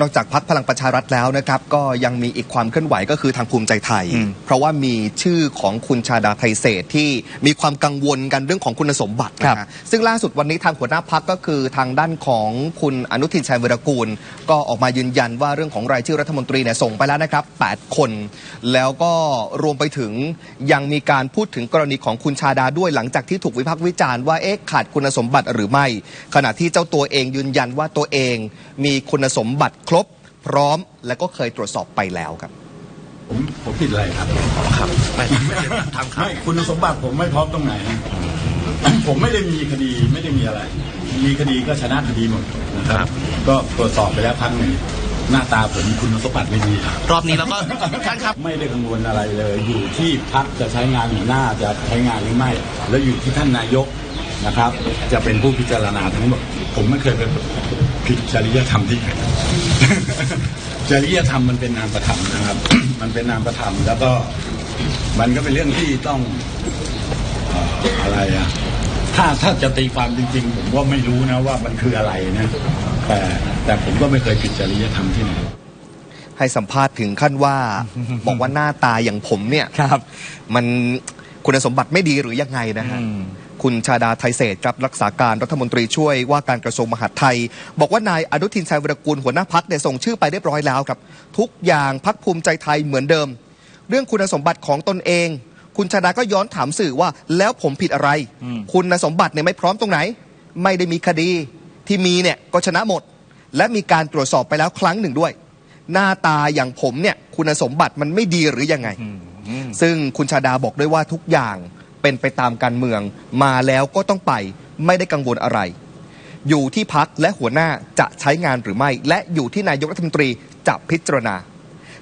นอกจากพักพลังประชารัฐแล้วนะครับ ก็ยังมีอีกความเคลื่อนไหวก็คือทางภูมิใจไทยอืมเพราะว่ามีชื่อของคุณชาดาไทยเศรษฐ์ที่มีความกังวลกันเรื่องของคุณสมบัตินะฮะซึ่งล่าสุดวันนี้ทางหัวหน้าพักก็คือทางด้านของคุณอนุทินชัยวิรกูล ก็ออกมายืนยันว่าเรื่องของรายชื่อรัฐมนตรีเนี่ยส่งไปแล้วนะครับ 8 คน แล้วก็รวมไปถึงยังมีการพูดถึงกรณีของคุณชาดาด้วยหลังจากที่ถูกวิพากษ์วิจารณ์ว่าเอ๊ะขาดคุณสมบัติหรือไม่ ขณะที่เจ้าตัวเองยืนยันว่าตัวเองมีคุณสมบัติครบพร้อมและก็เคยตรวจสอบไปแล้วครับ ผมผมผิดอะไรครับครับไม่ไม่ได้ทำข่าวไม่คุณสมบัติผมไม่พร้อมตรงไหน ผมไม่ได้มีคดีไม่ได้มีอะไร มีคดีก็ชนะคดีหมดนะครับ ก็ตรวจสอบไปแล้วครั้งหนึ่งหน้าตาผมคุณสมบัติไม่ดีรอบนี้แล้วก็ท่านครับ ไม่ได้กังวลอะไรเลย อยู่ที่พักจะใช้งานหัวหน้าจะใช้งานหรือไม่ แล้วอยู่ที่ท่านนายก นะครับ จะเป็นผู้พิจารณาทั้งหมดผมไม่เคยไปผิดจริยธรรมที่ไหนจริยธรรมมันเป็นนามประธรรมนะครับ มันเป็นนามประธรรมแล้วก็มันก็เป็นเรื่องที่ต้องเอ่ออะไรอะถ้าถ้าจะตีความจริง ๆ ผมก็ไม่รู้นะว่ามันคืออะไรนะแต่แต่ผมก็ไม่เคยผิดจริยธรรมที่ไหนให้สัมภาษณ์ถึงขั้นว่า บอกว่าหน้าตาอย่างผมเนี่ยครับมันคุณสมบัติไม่ดีหรือยังไงนะฮะอืม คุณชาดาไทยเศรษฐ์ครับรักษาการรัฐมนตรีช่วยว่าการกระทรวงมหาดไทย บอกว่านายอนุทินชัยวรกูลหัวหน้าพักเนี่ยส่งชื่อไปเรียบร้อยแล้วครับ ทุกอย่างพักภูมิใจไทยเหมือนเดิม เรื่องคุณสมบัติของตนเอง คุณชาดาก็ย้อนถามสื่อว่าแล้วผมผิดอะไรอืมคุณสมบัติเนี่ยไม่พร้อมตรงไหน ไม่ได้มีคดีที่มีเนี่ยก็ชนะหมด และมีการตรวจสอบไปแล้วครั้งหนึ่งด้วย หน้าตาอย่างผมเนี่ยคุณสมบัติมันไม่ดีหรือยังไงอืมซึ่งคุณชาดาบอกด้วยว่าทุกอย่าง เป็นไปตามการเมือง มาแล้วก็ต้องไปไม่ได้กังวลอะไร อยู่ที่พักและหัวหน้าจะใช้งานหรือไม่ และอยู่ที่นายกรัฐมนตรีจะพิจารณา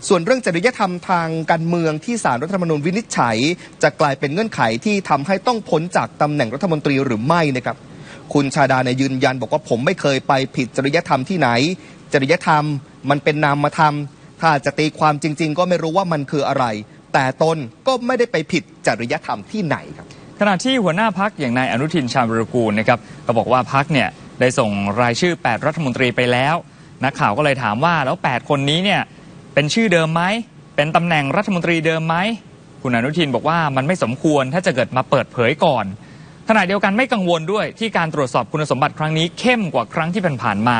ส่วนเรื่องจริยธรรมทางการเมืองที่สารรัฐธรรมนูญวินิจฉัย จะกลายเป็นเงื่อนไขที่ทำให้ต้องพ้นจากตำแหน่งรัฐมนตรีหรือไม่นะครับคุณชาดาเนี่ยยืนยันบอกว่าผมไม่เคยไปผิดจริยธรรมที่ไหน จริยธรรมมันเป็นนามธรรม ถ้าจะตีความจริง ๆ ก็ไม่รู้ว่ามันคืออะไร แต่ตนก็ไม่ได้ไปผิดจริยธรรมที่ไหนครับ ขณะที่หัวหน้าพักอย่างนายอนุทินชาญวิรกูลนะครับก็บอกว่าพักเนี่ยได้ส่งรายชื่อ 8 รัฐมนตรีไปแล้วนักข่าวก็เลยถามว่าแล้ว 8 คนนี้เนี่ยเป็นชื่อเดิมไหมเป็นตำแหน่งรัฐมนตรีเดิมไหมคุณอนุทินบอกว่ามันไม่สมควรถ้าจะเกิดมาเปิดเผยก่อนขณะเดียวกันไม่กังวลด้วยที่การตรวจสอบคุณสมบัติครั้งนี้เข้มกว่าครั้งที่ผ่านๆมา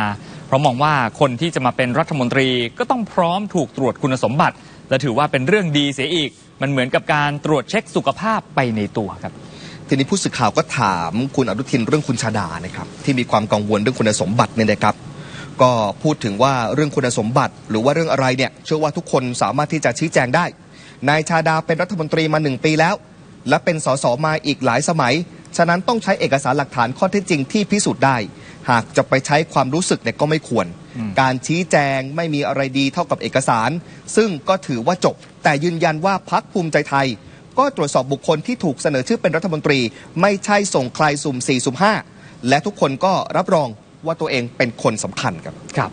ราะมองว่าคนที่จะมาเป็นรัฐมนตรีก็ต้องพร้อมถูกตรวจคุณสมบัติ และถือว่าเป็นเรื่องดีเสียอีก มันเหมือนกับการตรวจเช็คสุขภาพไปในตัวครับทีนี้ผู้สื่อข่าวก็ถามคุณอนุทินเรื่องคุณชาดานะครับที่มีความกังวลเรื่องคุณสมบัติเนี่ยนะครับ ก็พูดถึงว่าเรื่องคุณสมบัติ หรือว่าเรื่องอะไรเนี่ยเชื่อว่าทุกคนสามารถที่จะชี้แจงได้ นายชาดาเป็นรัฐมนตรีมาหนึ่งปีแล้ว และเป็นสสมาอีกหลายสมัย ฉะนั้นต้องใช้เอกสารหลักฐานข้อเท็จจริงที่พิสูจน์ได้ หากจะไปใช้ความรู้สึกเนี่ยก็ไม่ควร การชี้แจงไม่มีอะไรดีเท่ากับเอกสาร ซึ่งก็ถือว่าจบ แต่ยืนยันว่าพักภูมิใจไทย ก็ตรวจสอบบุคคลที่ถูกเสนอชื่อเป็นรัฐมนตรี ไม่ใช่ส่งใครสุ่ม4สุ่ม5และทุกคนก็รับรองว่าตัวเองเป็นคนสำคัญครับครับ